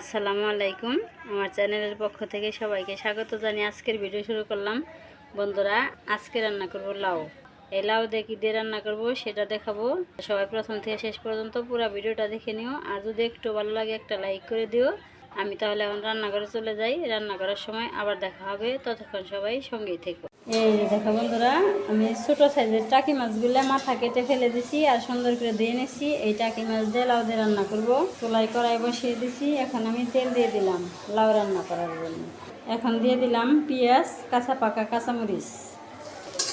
আসসালামু আলাইকুম। আমার চ্যানেলের পক্ষ থেকে সবাইকে স্বাগত জানিয়ে আজকের ভিডিও শুরু করলাম। বন্ধুরা, আজকে রান্না করব লাউ। এই লাউ দেখি দিয়ে রান্না করব সেটা দেখাবো। সবাই প্রথম থেকে শেষ পর্যন্ত পুরো ভিডিওটা দেখে নিও। আর যদি একটু ভালো লাগে একটা লাইক করে দিও। আমি তাহলে এখন রান্নাঘরে চলে যাই। রান্না করার সময় আবার দেখা হবে। ততক্ষণ সবাই সঙ্গেই থেকো। এই দেখো বন্ধুরা, আমি ছোট সাইজের টাকি মাছগুলো মাথা কেটে ফেলে দিছি আর সুন্দর করে ধুয়ে নিছি। এই টাকি মাছ দিয়ে লাউ দিয়ে রান্না করব। চুলাই কড়াই বসিয়ে দিছি। এখন আমি তেল দিয়ে দিলাম লাউ রান্না করার জন্য। এখন দিয়ে দিলাম পেঁয়াজ, কাঁচা পাকা কাঁচামরিচ।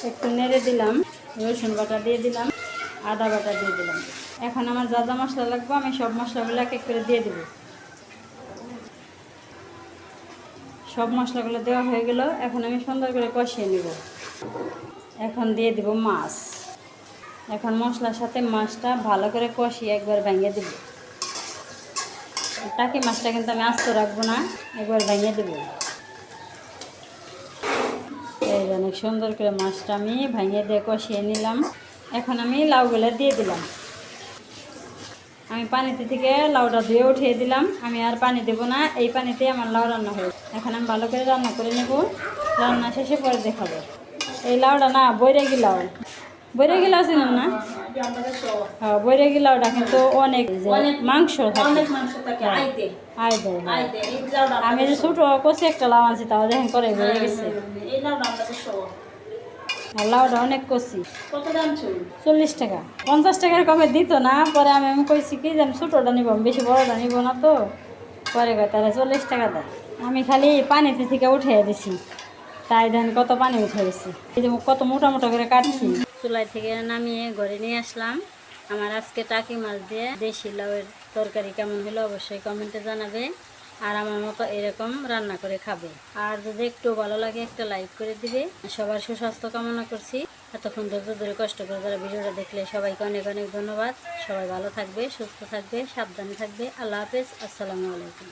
একটু নেড়ে দিলাম, রসুন বাটা দিয়ে দিলাম, আদা বাটা দিয়ে দিলাম। এখন আমার যা যা মশলা লাগবে আমি সব মশলাগুলো এক এক করে দিয়ে দেবো। সব মশলাগুলো দেওয়া হয়ে গেল। এখন আমি সুন্দর করে কষিয়ে নেব। এখন দিয়ে দিব মাছ। এখন মশলার সাথে মাছটা ভালো করে কষিয়ে একবার ভেঙে দেব। টাকি মাছটা কিন্তু আমি আস্ত রাখব না, একবার ভেঙে দেব। এই অনেক সুন্দর করে মাছটা আমি ভেঙে দিয়ে কষিয়ে নিলাম। এখন আমি লাউগুলো দিয়ে দিলাম। আমি পানিতে থেকে লাউটা ধুয়ে উঠিয়ে দিলাম। আমি আর পানি দেবো না এই পানিতে আমার লাউ রান্না হয়ে এখন আমি ভালো করে রান্না করে নেব। রান্না শেষে পরে দেখাবো। এই লাউটা না বৈরাগি লাউ। বৈরাগি লাউ ছিলেন না? হ্যাঁ বৈরাগি লাউটা কিন্তু অনেক মাংস। আমি যে ছোটো কষি একটা লাউ আনছি তাও দেখেন করে বেড়ে গেছে। লাউটা অনেক কষি। চল্লিশ টাকা। পঞ্চাশ টাকার কমে দিত না পরে আমি আমি কইছি কি যে আমি ছোটোটা নিব বেশি বড়টা নিব না তো। পরে কয় তাহলে চল্লিশ টাকা দেয় আমি খালি পানিতে থেকে উঠে দিছি। তাই দেন কত পানি উঠে গেছি। এই যে কত মোটা মোটা করে কাটছি। চুলাই থেকে নামিয়ে ঘরে নিয়ে আসলাম। আমার আজকে টাকি মাছ দিয়ে দেশি লাউয়ের তরকারি কেমন হলো অবশ্যই কমেন্টে জানাবে। আর আমার মতো এরকম রান্না করে খাবে। আর যদি একটু ভালো লাগে, একটা লাইক করে দিবে। সবার সুস্বাস্থ্য কামনা করছি। এতক্ষণ ধৈর্য দূরে কষ্ট করে যারা ভিডিওটা দেখলে সবাইকে অনেক অনেক ধন্যবাদ। সবাই ভালো থাকবে, সুস্থ থাকবে, সাবধানে থাকবে। আল্লাহ হাফেজ। আসসালামু আলাইকুম।